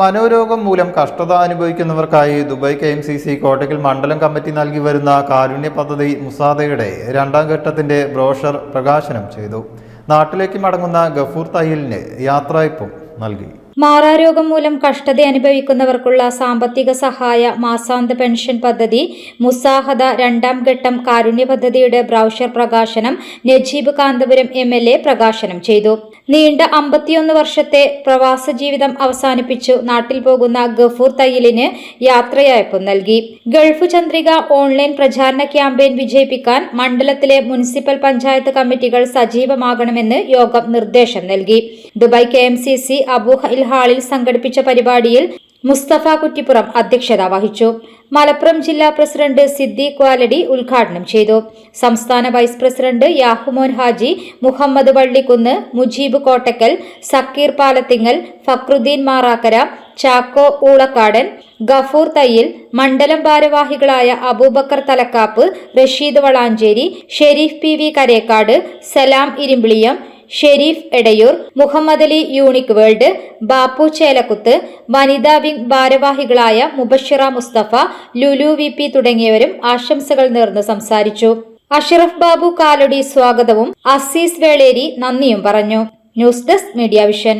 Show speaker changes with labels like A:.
A: മനോരോഗം മൂലം കഷ്ടത അനുഭവിക്കുന്നവർക്കായി Dubai K M C C Kottakkal മണ്ഡലം കമ്മിറ്റി നൽകി വരുന്ന കാരുണ്യ പദ്ധതി മുസാദയുടെ രണ്ടാം ഘട്ടത്തിന്റെ ബ്രോഷർ പ്രകാശനം ചെയ്തു. നാട്ടിലേക്ക് മടങ്ങുന്ന ഗഫൂർ തയ്യലിന് യാത്രയപ്പും നൽകി.
B: മാറാരോഗം മൂലം കഷ്ടത അനുഭവിക്കുന്നവർക്കുള്ള സാമ്പത്തിക സഹായ മാസാന്ത പെൻഷൻ പദ്ധതി മുസാഹദ രണ്ടാം ഘട്ടം കാരുണ്യ പദ്ധതിയുടെ ബ്രൌഷർ പ്രകാശനം Najeeb Kanthapuram M L A പ്രകാശനം ചെയ്തു. നീണ്ട അമ്പത്തിയൊന്ന് വർഷത്തെ പ്രവാസ ജീവിതം അവസാനിപ്പിച്ചു നാട്ടിൽ പോകുന്ന ഗഫൂർ തയ്യലിന് യാത്രയയപ്പ് നൽകി. ഗൾഫ് ചന്ദ്രിക ഓൺലൈൻ പ്രചാരണ ക്യാമ്പയിൻ വിജയിപ്പിക്കാൻ മണ്ഡലത്തിലെ മുനിസിപ്പൽ പഞ്ചായത്ത് കമ്മിറ്റികൾ സജീവമാകണമെന്ന് യോഗം നിർദ്ദേശം നൽകി. Dubai K M C C Abu ഹാളിൽ സംഘടിപ്പിച്ച പരിപാടിയിൽ മുസ്തഫ കുറ്റിപ്പുറം അധ്യക്ഷത വഹിച്ചു. മലപ്പുറം ജില്ലാ പ്രസിഡന്റ് സിദ്ദീഖ് വാലടി ഉദ്ഘാടനം ചെയ്തു. സംസ്ഥാന വൈസ് പ്രസിഡന്റ് യാഹുമോൻ ഹാജി മുഹമ്മദ് വള്ളിക്കുന്ന് മുജീബ് കോട്ടക്കൽ സക്കീർ പാലത്തിങ്ങൽ ഫക്രുദ്ദീൻ മാറാക്കര ചാക്കോ ഊളക്കാടൻ ഗഫൂർ തയ്യിൽ മണ്ഡലം ഭാരവാഹികളായ Aboobacker Thalakkap Rasheed Valanchery Shereef P V Karekkad Salam Irimbiliyam Shereef Edayur Muhammad Ali unique world Bappu Chelakkuth വനിതാ വിംഗ് ഭാരവാഹികളായ മുബഷിറ മുസ്തഫ ലുലു വി പി തുടങ്ങിയവരും ആശംസകൾ നേർന്ന് സംസാരിച്ചു. അഷറഫ് ബാബു കാലടി സ്വാഗതവും അസീസ് വേളേരി നന്ദിയും പറഞ്ഞു. News desk media vision.